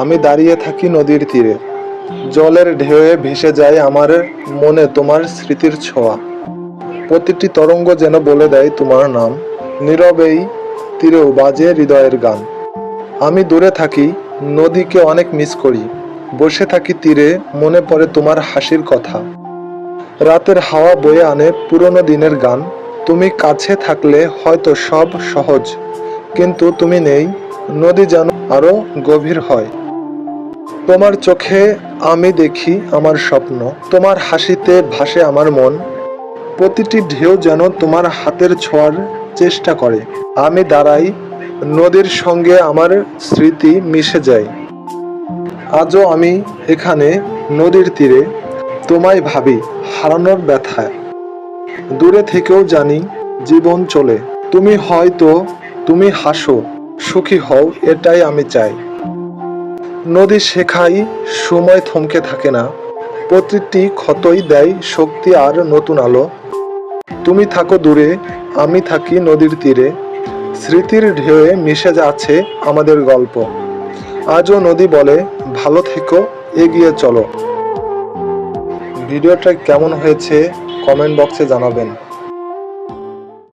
আমি দাঁড়িয়ে থাকি নদীর তীরে। জলের ঢেউয়ে ভেসে যায় আমার মনে তোমার স্মৃতির ছোঁয়া। প্রতিটি তরঙ্গ যেন বলে দেয় তোমার নাম। নীরবেই তীরেও বাজে হৃদয়ের গান। আমি দূরে থাকি, নদীকে অনেক মিস করি। বসে থাকি তীরে, মনে পড়ে তোমার হাসির কথা। রাতের হাওয়া বয়ে আনে পুরনো দিনের গান। তুমি কাছে থাকলে হয়তো সব সহজ। কিন্তু তুমি নেই, নদী যেন আরও গভীর হয়। তোমার চোখে আমি দেখি আমার স্বপ্ন। তোমার হাসিতে ভাসে আমার মন। প্রতিটি ঢেউ যেন তোমার হাতের ছোঁয়ার চেষ্টা করে। আমি দাঁড়াই, নদীর সঙ্গে আমার স্মৃতি মিশে যায়। আজও আমি এখানে, নদীর তীরে। তোমায় ভাবি, হারানোর ব্যথায় দূরে থেকেও জানি, জীবন চলে। তুমি হয়তো, তুমি হাসো, সুখী হও, এটাই আমি চাই। নদী শেখাই সময় থমকে থাকে না। প্রতিটি ক্ষতই দেয় শক্তি আর নতুন আলো। তুমি থাকো দূরে, আমি থাকি নদীর তীরে। স্মৃতির ঢেউয়ে মিশে যাচ্ছে আমাদের গল্প। আজও নদী বলে, ভালো থেকো, এগিয়ে চলো। ভিডিওটা কেমন হয়েছে কমেন্ট বক্সে জানাবেন।